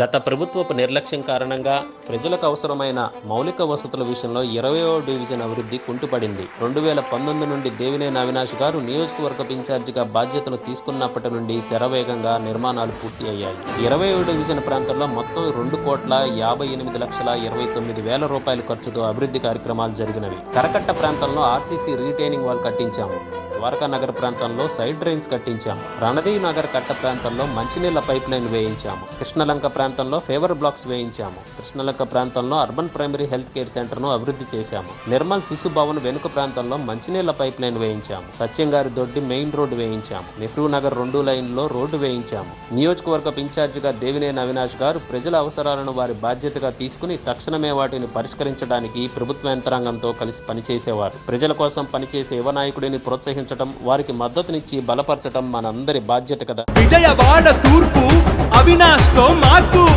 గత ప్రభుత్వపు నిర్లక్ష్యం కారణంగా ప్రజలకు అవసరమైన మౌలిక వసతుల విషయంలో ఇరవయో డివిజన్ అభివృద్ధి కుంటుపడింది. రెండు వేల పంతొమ్మిది నుండి దేవినేని అవినాష్ గారు నియోజకవర్గ ఇన్ఛార్జిగా బాధ్యతలు తీసుకున్నప్పటి నుండి శరవేగంగా నిర్మాణాలు పూర్తి అయ్యాయి. ఇరవై డివిజన్ ప్రాంతంలో మొత్తం రెండు కోట్ల యాభై ఎనిమిది లక్షల ఇరవై తొమ్మిది వేల రూపాయల ఖర్చుతో అభివృద్ధి కార్యక్రమాలు జరిగినవి. కరకట్ట ప్రాంతంలో ఆర్సీసీ రీటైనింగ్ వాల్ కట్టించాము. ద్వారకా నగర్ ప్రాంతంలో సైడ్ డ్రైన్స్ కట్టించాము. రణదేవి నగర్ కట్ట ప్రాంతంలో మంచినీళ్ళ పైప్ లైన్ వేయించాము. కృష్ణలంక ప్రాంతంలో ఫేవర్ బ్లాక్స్ వేయించాము. కృష్ణలంక ప్రాంతంలో అర్బన్ ప్రైమరీ హెల్త్ కేర్ సెంటర్ను అభివృద్ధి చేశాము. నిర్మల్ శిశు భవన్ వెనుక ప్రాంతంలో మంచినీళ్ళ పైప్ లైన్ వేయించాము. సత్యంగారి దొడ్డి మెయిన్ రోడ్డు వేయించాము. నెహ్రూ నగర్ రెండు లైన్లో రోడ్డు వేయించాము. నియోజకవర్గ ఇన్ఛార్జిగా దేవినేని అవినాష్ గారు ప్రజల అవసరాలను వారి బాధ్యతగా తీసుకుని తక్షణమే వాటిని పరిష్కరించడానికి ప్రభుత్వ యంత్రాంగంతో కలిసి పనిచేసేవారు. ప్రజల కోసం పనిచేసే యువ నాయకుడిని ప్రోత్సహించడం వారికి మద్దతునిచ్చి బలపరచడం మనందరి బాధ్యత కదా. విజయవాడ తూర్పు అవినాష్ Estou mato